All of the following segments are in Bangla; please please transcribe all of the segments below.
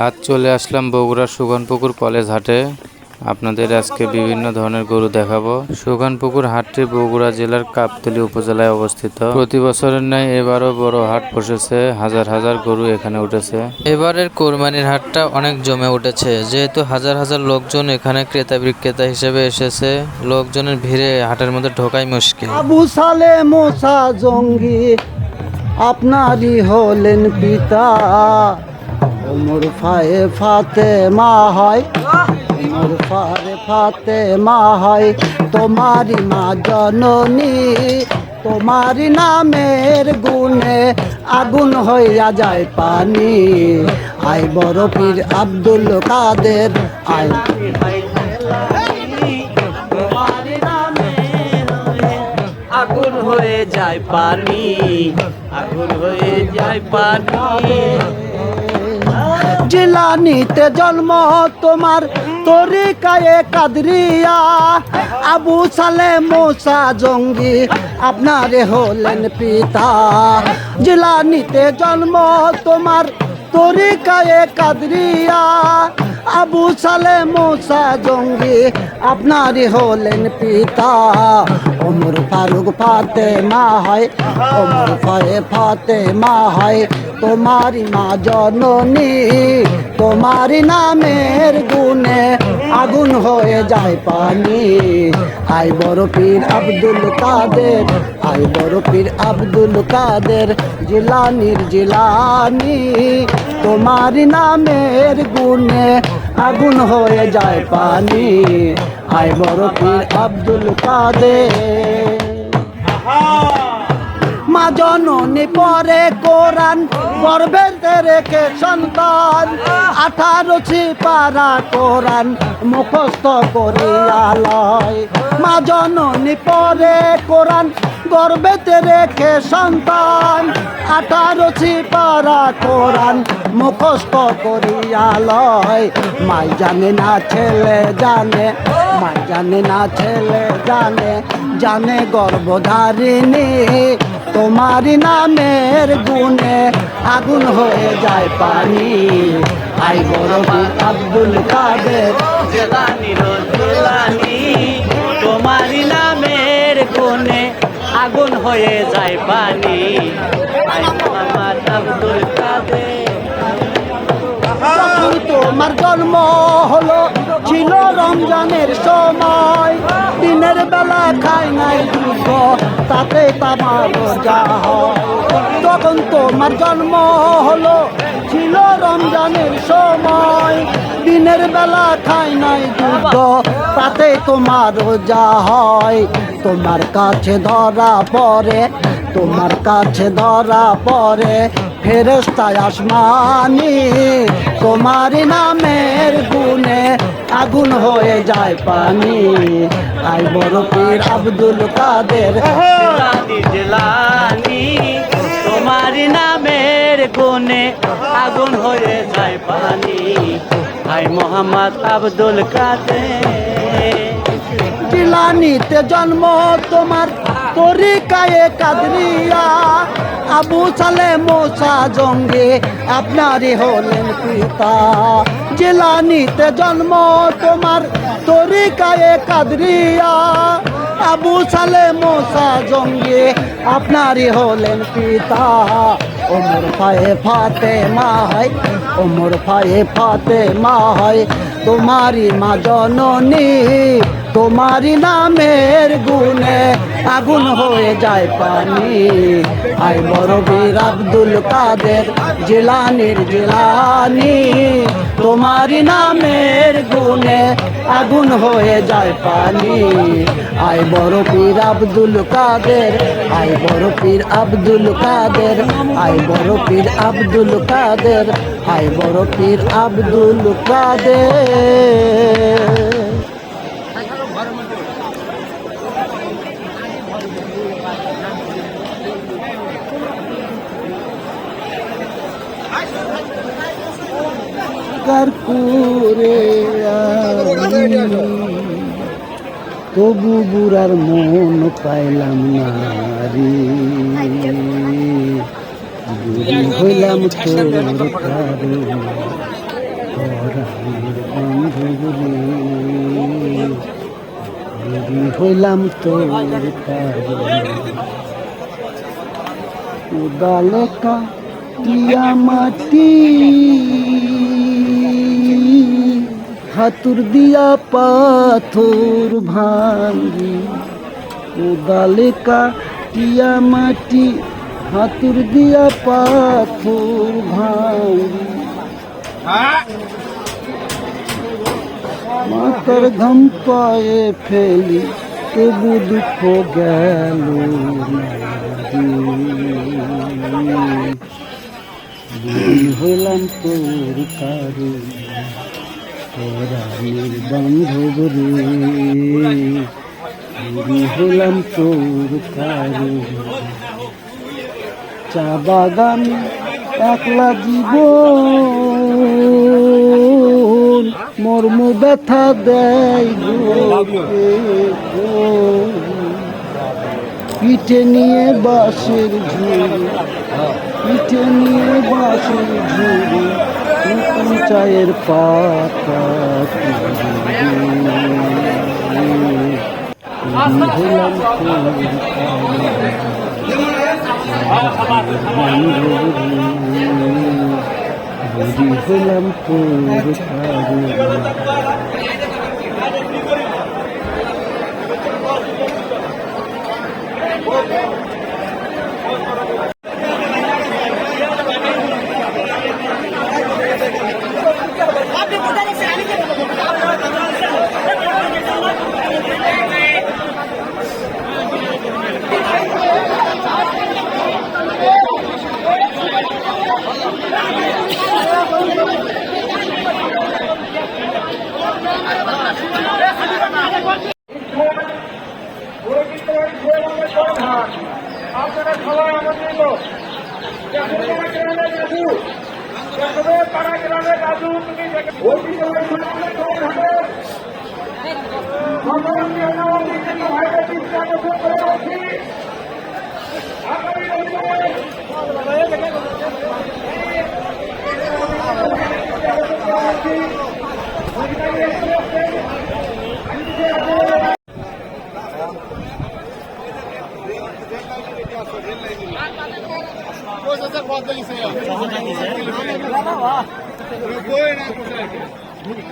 আজ চলে আসলাম বগুড়ার সুগনপুকুর কলেজ হাটে। আপনাদের আজকে বিভিন্ন ধরনের গরু দেখাবো। সুগনপুকুর হাটটি বগুড়া জেলার কাপতলী উপজেলায় অবস্থিত। প্রতি বছরের ন্যায় এবারও বড় হাট বসেছে। হাজার হাজার গরু এখানে উঠেছে। এবারের কোরবানির হাটটা অনেক জমে উঠেছে। যেহেতু হাজার হাজার লোকজন এখানে ক্রেতা বিক্রেতা হিসেবে এসেছে লোকজনের ভিড়ে হাটের মধ্যে ঢোকাই মুশকিল। আবু সালে মোসা জঙ্গি আপনারই হলেন পিতা। ওমর ফায়ে ফাতে মা হয়। ওমর ফায়ে ফাতে মা হয়। তোমারই মা জননী তোমারি নামের গুণে আগুন হইয়া যায় পানি। আই বড় পীর আব্দুল কাদের আই আগুন হয়ে যায় পানি, আগুন হয়ে যায় পানি। জিলানিতে জন্ম তোমার। তরিকায়ে কাদরিয়া। আবু সালে মোসা জঙ্গি আপনারে হলেন পিতা। জিলানিতে জন্ম তোমার। তরিকায়ে কাদরিয়া। আবু সালে মোসা জঙ্গি আপনারই হলেন পিতা। ওমর ফারুক ফাতে মা হয়, ওমর ফায়ে ফাতে মা হয়। তোমারি মা জননী তোমারি নামের গুণে আগুন হয়ে যায় পানি। আই বড় পীর আব্দুল কাদের আই বড় পীর আব্দুল কাদের, জিলানির জিলানি। তোমারি নামের গুণে আগুন হয়ে যায় পানি। আই বড় পীর আব্দুল কাদের। জননী পরে কোরআন গর্ভেতে রেখে সন্তান। আঠারো পারা কোরআন মুখস্থ করিয়া লয় মা জননী পরে কোরআন গর্ভেতে রেখে সন্তান। আঠারো পারা কোরআন মুখস্থ করিয়া লয় মাই জানে না ছেলে জানে, মাই জানে না ছেলে জানে জানে গর্ভধারিণী। তোমারি নামের গুণে আগুন হয়ে যায় পানি। আই বড় বীর আব্দুল কাদের। তোমার নামের গুনে আগুন হয়ে যায় পানি। আই মোহাম্মদ আব্দুল কাদের। তোমার জন্ম হলো, ছিল রমজানের সময়। দিনের বেলা খাই নাই দুধ, তাতে তামার হয়। তখন তোমার জন্ম হলো, ছিল রমজানের সময়। দিনের বেলা খাই নাই দুধ, তাতে তোমার রোজা হয়। তোমার কাছে ধরা পড়ে, তোমার কাছে ধরা পড়ে। ফেরস্তায় আসমানি তোমার নামের গুণে আগুন হয়ে যায় পানি। আই বড় পীর আব্দুল কাদের। জেলানি তোমারই নামের কোণে আগুন হয়ে যায় পানি। আই মোহাম্মদ আব্দুল কাদের। জিলানিতে জন্ম তোমার তরিকায়ে কাদরিয়া আবু সালে মোসা জঙ্গে আপনারই হলেন পিতা। জিলানিতে জন্ম, তোমার তরিকায়ে কাদরিয়া আবু সালে মোসা জঙ্গে আপনারই হলেন পিতা। ওমর ফায়ে ফাতে মা হয়, ওমর ফায়ে ফাতে মা হয় তোমারি মা জননী। তোমারি নামের গুণে আগুন হয়ে যায় পানি। আই বড় বীর আব্দুল কাদের জিলানির জেলানি। তোমারি নামের গুণে আগুন হয়ে যায় পানি। আই বড় পীর আব্দুল কাদের আই বড় পীর আব্দুল কাদের আই বড় পীর আব্দুল কাদের আই বড় পীর আব্দুল কাদের। কর্পূরে তবু বুড়ার মন পাইলাম নারি। বুড়ি হইলাম তোর হইলাম তোর উদালকা টিয়া মাটি। হাতুর দিয়া পাথর ভাঙ্গি উদালে টিয়া মাটি, হাতুর দিয়া পাথর ভাঙ্গি মাতার ঘাম পায়ে ফেলি, তবু দুঃখ গেল হইলাম তোর কারু তোরামের বান্ধব রে বুড়ি হইলাম তোর কারু চা বাগানে একলা জীবন মর্ম ব্যথা দেয়। পিঠে নিয়ে বাঁশের ঝুড়ি পিঠে নিয়ে বাঁশের ঝুড়ি চায়ের পাতা হলাম হলাম তোর কারণ আপনারা সবাই আমাদের গ্রামের রাজু পাড়া গ্রামের রাজু তুমি ওই No pueden acusar.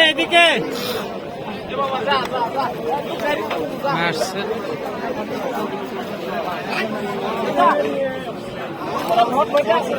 এদিকে আসছে আপনি